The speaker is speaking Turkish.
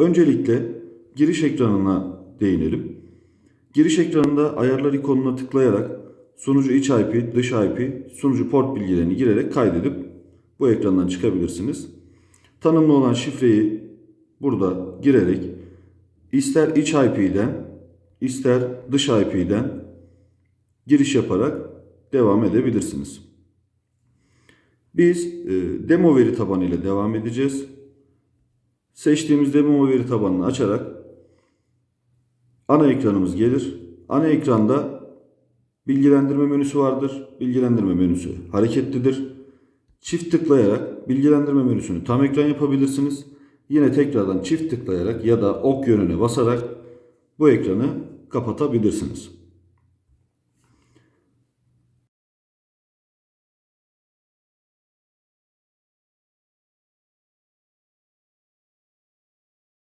Öncelikle giriş ekranına değinelim. Giriş ekranında ayarlar ikonuna tıklayarak sunucu iç IP, dış IP, sunucu port bilgilerini girerek kaydedip bu ekrandan çıkabilirsiniz. Tanımlı olan şifreyi burada girerek ister iç IP'den ister dış IP'den giriş yaparak devam edebilirsiniz. Biz e, demo veri tabanı ile devam edeceğiz. Seçtiğimiz demo veri tabanını açarak ana ekranımız gelir. Ana ekranda bilgilendirme menüsü vardır. Bilgilendirme menüsü hareketlidir. Çift tıklayarak bilgilendirme menüsünü tam ekran yapabilirsiniz. Yine tekrardan çift tıklayarak ya da ok yönüne basarak bu ekranı kapatabilirsiniz.